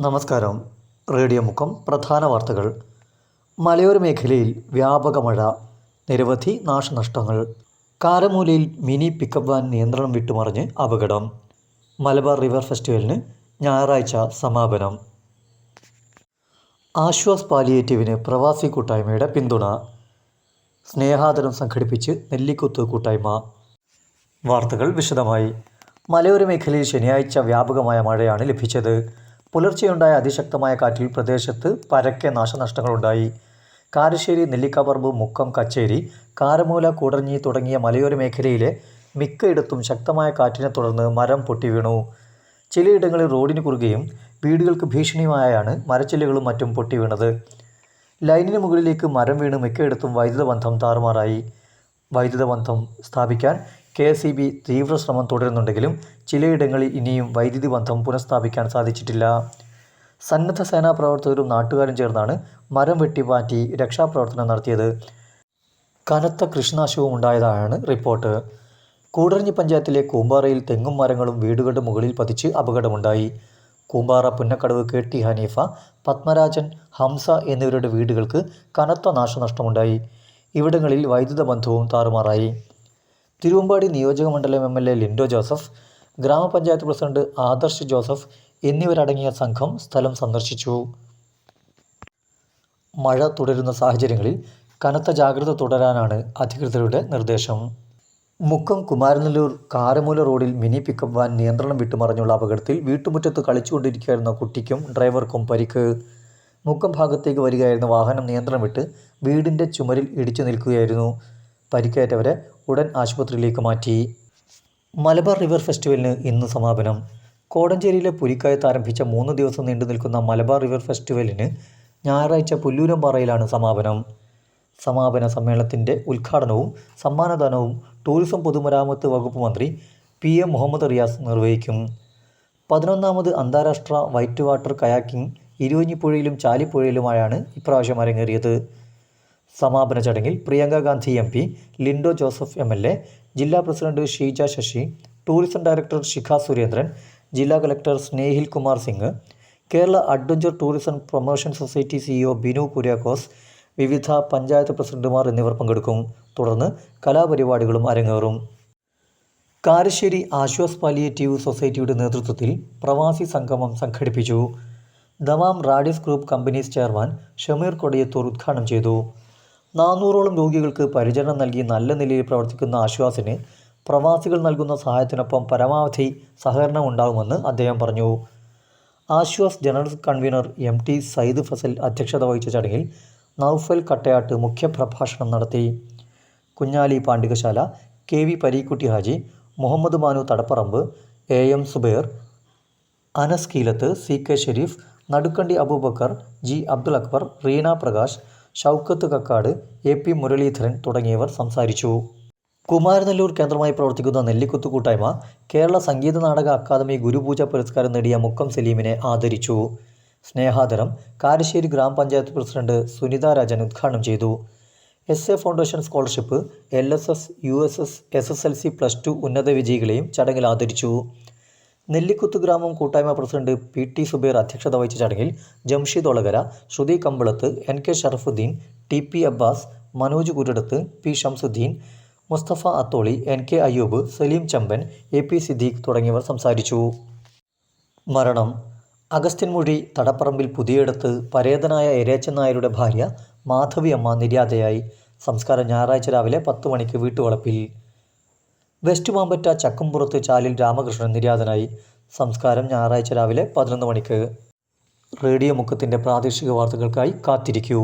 നമസ്കാരം. റേഡിയോ മുഖം പ്രധാന വാർത്തകൾ. മലയോര മേഖലയിൽ വ്യാപക മഴ നിരവധി നാശനഷ്ടങ്ങൾ. കാരമൂലയിൽ മിനി പിക്കപ്പ് വാൻ നിയന്ത്രണം വിട്ടുമറിഞ്ഞ് അപകടം. മലബാർ റിവർ ഫെസ്റ്റിവലിന് ഞായറാഴ്ച സമാപനം. ആശ്വാസ് പാലിയേറ്റീവിന് പ്രവാസി കൂട്ടായ്മയുടെ പിന്തുണ. സ്നേഹാദരം സംഘടിപ്പിച്ച് നെല്ലിക്കുത്ത് കൂട്ടായ്മ. വാർത്തകൾ വിശദമായി. മലയോര മേഖലയിൽ ശനിയാഴ്ച വ്യാപകമായ മഴയാണ് ലഭിച്ചത്. പുലർച്ചെയുണ്ടായ അതിശക്തമായ കാറ്റിൽ പ്രദേശത്ത് പരക്കെ നാശനഷ്ടങ്ങളുണ്ടായി. കാരശ്ശേരി നെല്ലിക്കപറമ്പ് മുക്കം കച്ചേരി കാരമൂല കൂടഞ്ഞി തുടങ്ങിയ മലയോര മേഖലയിലെ മിക്കയിടത്തും ശക്തമായ കാറ്റിനെ തുടർന്ന് മരം പൊട്ടി വീണു. ചിലയിടങ്ങളിൽ റോഡിന് കുറുകെയും വീടുകൾക്ക് ഭീഷണിയുമായാണ് മരച്ചില്ലുകളും മറ്റും പൊട്ടി വീണത്. ലൈനിന് മുകളിലേക്ക് മരം വീണ് മിക്കയിടത്തും വൈദ്യുത ബന്ധം താറുമാറായി. വൈദ്യുത ബന്ധം സ്ഥാപിക്കാൻ കെ എസ് ഇ ബി തീവ്ര ശ്രമം തുടരുന്നുണ്ടെങ്കിലും ചിലയിടങ്ങളിൽ ഇനിയും വൈദ്യുതി ബന്ധം പുനഃസ്ഥാപിക്കാൻ സാധിച്ചിട്ടില്ല. സന്നദ്ധ സേനാ പ്രവർത്തകരും നാട്ടുകാരും ചേർന്നാണ് മരം വെട്ടിമാറ്റി രക്ഷാപ്രവർത്തനം നടത്തിയത്. കനത്ത കൃഷിനാശവും ഉണ്ടായതാണ് റിപ്പോർട്ട്. കൂടരഞ്ഞി പഞ്ചായത്തിലെ കൂമ്പാറയിൽ തെങ്ങും മരങ്ങളും വീടുകളുടെ മുകളിൽ പതിച്ച് അപകടമുണ്ടായി. കൂമ്പാറ പുന്നക്കടവ് കെ ടി ഹനീഫ പത്മരാജൻ ഹംസ എന്നിവരുടെ വീടുകൾക്ക് കനത്ത നാശനഷ്ടമുണ്ടായി. ഇവിടങ്ങളിൽ വൈദ്യുത ബന്ധവും താറുമാറായി. തിരുവമ്പാടി നിയോജക മണ്ഡലം M L A Lindo Joseph ഗ്രാമപഞ്ചായത്ത് പ്രസിഡന്റ് ആദർശ് ജോസഫ് എന്നിവരടങ്ങിയ സംഘം സ്ഥലം സന്ദർശിച്ചു. മഴ തുടരുന്ന സാഹചര്യങ്ങളിൽ കനത്ത ജാഗ്രത തുടരാനാണ് അധികൃതരുടെ നിർദ്ദേശം. മുക്കം കുമാരനല്ലൂർ കാരമൂല റോഡിൽ മിനി പിക്കപ്പ് വാൻ നിയന്ത്രണം വിട്ടുമറിഞ്ഞുള്ള അപകടത്തിൽ വീട്ടുമുറ്റത്ത് കളിച്ചുകൊണ്ടിരിക്കുകയായിരുന്ന കുട്ടിക്കും ഡ്രൈവർക്കും പരിക്ക്. മുക്കം ഭാഗത്തേക്ക് വരികയായിരുന്ന വാഹനം നിയന്ത്രണം വിട്ട് വീടിന്റെ ചുമരിൽ ഇടിച്ചു നിൽക്കുകയായിരുന്നു. പരിക്കേറ്റവരെ ഉടൻ ആശുപത്രിയിലേക്ക് മാറ്റി. മലബാർ റിവർ ഫെസ്റ്റിവലിന് ഇന്ന് സമാപനം. കോടഞ്ചേരിയിലെ പുലിക്കായത്ത് ആരംഭിച്ച മൂന്ന് ദിവസം നീണ്ടു നിൽക്കുന്ന മലബാർ റിവർ ഫെസ്റ്റിവലിന് ഞായറാഴ്ച പുല്ലൂരംപാറയിലാണ് സമാപനം. സമാപന സമ്മേളനത്തിന്റെ ഉദ്ഘാടനവും സമ്മാനദാനവും ടൂറിസം പൊതുമരാമത്ത് വകുപ്പ് മന്ത്രി പി എം മുഹമ്മദ് റിയാസ് നിർവഹിക്കും. പതിനൊന്നാമത് അന്താരാഷ്ട്ര വൈറ്റ് വാട്ടർ കയാക്കിംഗ് ഇരുവഞ്ഞിപ്പുഴയിലും ചാലിപ്പുഴയിലുമായാണ് ഇപ്രാവശ്യം അരങ്ങേറിയത്. സമാപന ചടങ്ങിൽ Priyanka Gandhi M P Lindo Joseph M L A ജില്ലാ president Sheeja Sasi tourism director Shikha Surendran ജില്ലാ collector Snehil Kumar Singh Kerala adventure tourism promotion society CEO Binu Kuriakose വിവിധ പഞ്ചായത്ത് പ്രസിഡന്റുമാർ എന്നിവർ പങ്കെടുക്കും. തുടർന്ന് കലാപരിപാടികളും അരങ്ങേറും. കാരശ്ശേരി ആശ്വാസ് പാലിയേറ്റീവ് സൊസൈറ്റിയുടെ നേതൃത്വത്തിൽ പ്രവാസി സംഗമം സംഘടിപ്പിച്ചു. ദവാം radish group companies chairman Shameer Kodiyathur ഉദ്ഘാടനം ചെയ്തു. നാനൂറോളം രോഗികൾക്ക് പരിചരണം നൽകി നല്ല നിലയിൽ പ്രവർത്തിക്കുന്ന ആശ്വാസിന് പ്രവാസികൾ നൽകുന്ന സഹായത്തിനൊപ്പം പരമാവധി സഹകരണം ഉണ്ടാകുമെന്ന് അദ്ദേഹം പറഞ്ഞു. Aswas general convener M T Sayyid Fazal അധ്യക്ഷത വഹിച്ച ചടങ്ങിൽ നൌഫൽ കട്ടയാട്ട് മുഖ്യപ്രഭാഷണം നടത്തി. Kunhali Pandikasala K V Pareekutty Haji Muhammad Manu Thadaparamba A M Subair Anas Keelath C K Shareef Nadukkandi Abubakar G Abdul Akbar Reena Prakash Shoukath Kakkad A P Muraleedharan തുടങ്ങിയവർ സംസാരിച്ചു. കുമാരനെല്ലൂർ കേന്ദ്രമായി പ്രവർത്തിക്കുന്ന നെല്ലിക്കുത്ത് കൂട്ടായ്മ കേരള സംഗീത നാടക അക്കാദമി ഗുരുപൂജ പുരസ്കാരം നേടിയ മുക്കം സലീമിനെ ആദരിച്ചു. സ്നേഹാദരം കാരശ്ശേരി ഗ്രാമപഞ്ചായത്ത് പ്രസിഡന്റ് സുനിത രാജൻ ഉദ്ഘാടനം ചെയ്തു. S A foundation scholarship L S S U S S S S L C plus two ഉന്നത വിജയികളെയും ചടങ്ങിൽ ആദരിച്ചു. നെല്ലിക്കുത്ത് ഗ്രാമം കൂട്ടായ്മ പ്രസിഡന്റ് പി ടി സുബൈർ അധ്യക്ഷത വഹിച്ച ചടങ്ങിൽ Jamsheed Olakara Shruthi Kambalath N K Sharafudheen T P Abbas Manoj Kuradath P Shamsudheen Musthafa Atholi N K Ayyoob Saleem Chamban A P Siddique തുടങ്ങിയവർ സംസാരിച്ചു. മരണം. അഗസ്ത്യൻമൊഴി തടപ്പറമ്പിൽ പുതിയടത്ത് പരേതനായ എരേച്ചൻ നായരുടെ ഭാര്യ മാധവിയമ്മ നിര്യാതയായി. സംസ്കാരം ഞായറാഴ്ച രാവിലെ പത്ത് മണിക്ക് വീട്ടുവളപ്പിൽ. വെസ്റ്റ് മാമ്പറ്റ ചക്കുംപുറത്ത് ചാലിൽ രാമകൃഷ്ണൻ നിര്യാതനായി. സംസ്കാരം ഞായറാഴ്ച രാവിലെ പതിനൊന്ന് മണിക്ക്. റേഡിയോ മുക്കത്തിന്റെ പ്രാദേശിക വാർത്തകൾക്കായി കാത്തിരിക്കൂ.